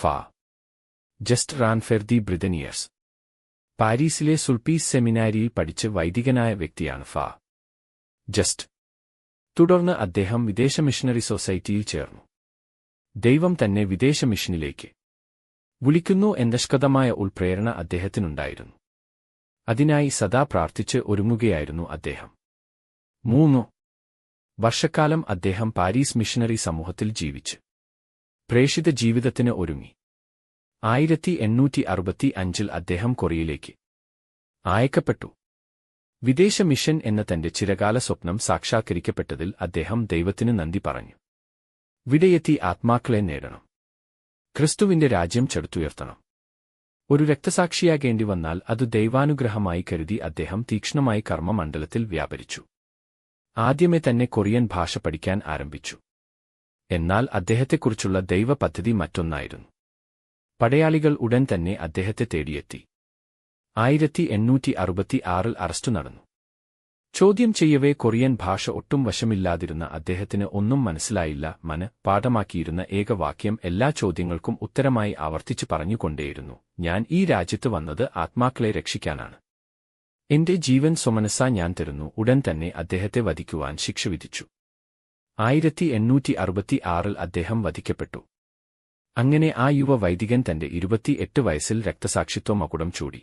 ഫാ. Just Ranfer de Bretenieres. പാരീസിലെ സുൾപ്പീസ് സെമിനാരിയിൽ പഠിച്ച് വൈദികനായ വ്യക്തിയാണ് ഫാ. ജസ്റ്റ്. തുടർന്ന് അദ്ദേഹം വിദേശ മിഷണറി സൊസൈറ്റിയിൽ ചേർന്നു. ദൈവം തന്നെ വിദേശ മിഷനിലേക്ക്. വിളിക്കുന്നു എന്ന ശക്തമായ ഉൾപ്രേരണ അദ്ദേഹത്തിനുണ്ടായിരുന്നു. അതിനായി സദാ പ്രാർത്ഥിച്ച് ഒരുങ്ങുകയായിരുന്നു അദ്ദേഹം. മൂന്നു. വർഷക്കാലം അദ്ദേഹം പാരീസ് മിഷനറി സമൂഹത്തിൽ ജീവിച്ചു. പ്രേഷിത ജീവിതത്തിന് ഒരുങ്ങി. ആയിരത്തി എണ്ണൂറ്റി അറുപത്തി അഞ്ചിൽ അദ്ദേഹം കൊറിയയിലേക്ക് അയക്കപ്പെട്ടു. വിദേശ മിഷൻ എന്ന തന്റെ ചിരകാല സ്വപ്നം സാക്ഷാത്കരിക്കപ്പെട്ടതിൽ അദ്ദേഹം ദൈവത്തിന് നന്ദി പറഞ്ഞു. വിടയെത്തി ആത്മാക്കളെ നേടണം. ക്രിസ്തുവിന്റെ രാജ്യം ചെടുത്തുയർത്തണം. ഒരു രക്തസാക്ഷിയാകേണ്ടി വന്നാൽ അത് ദൈവാനുഗ്രഹമായി കരുതി അദ്ദേഹം തീക്ഷ്ണമായി കർമ്മമണ്ഡലത്തിൽ വ്യാപരിച്ചു. ആദ്യമേ തന്നെ കൊറിയൻ ഭാഷ പഠിക്കാൻ ആരംഭിച്ചു. എന്നാൽ അദ്ദേഹത്തെക്കുറിച്ചുള്ള ദൈവ പദ്ധതി മറ്റൊന്നായിരുന്നു. പടയാളികൾ ഉടൻ തന്നെ അദ്ദേഹത്തെ തേടിയെത്തി. ആയിരത്തി എണ്ണൂറ്റി അറുപത്തി ആറിൽ അറസ്റ്റു നടന്നു. ചോദ്യം ചെയ്യവേ കൊറിയൻ ഭാഷ ഒട്ടും വശമില്ലാതിരുന്ന അദ്ദേഹത്തിന് ഒന്നും മനസ്സിലായില്ല മന പാഠമാക്കിയിരുന്ന ഏക വാക്യം എല്ലാ ചോദ്യങ്ങൾക്കും ഉത്തരമായി ആവർത്തിച്ചു പറഞ്ഞുകൊണ്ടേയിരുന്നു ഞാൻ ഈ രാജ്യത്ത് വന്നത് ആത്മാക്കളെ രക്ഷിക്കാനാണ്. എന്റെ ജീവൻ സ്വമനസ്സാ ഞാൻ തരുന്നു ഉടൻ തന്നെ അദ്ദേഹത്തെ വധിക്കുവാൻ ശിക്ഷ വിധിച്ചു. ആയിരത്തി എണ്ണൂറ്റി അറുപത്തി ആറിൽ അദ്ദേഹം വധിക്കപ്പെട്ടു. അങ്ങനെ ആ യുവ വൈദികൻ തന്റെ ഇരുപത്തിയെട്ട് വയസ്സിൽ രക്തസാക്ഷിത്വ മകുടം ചൂടി.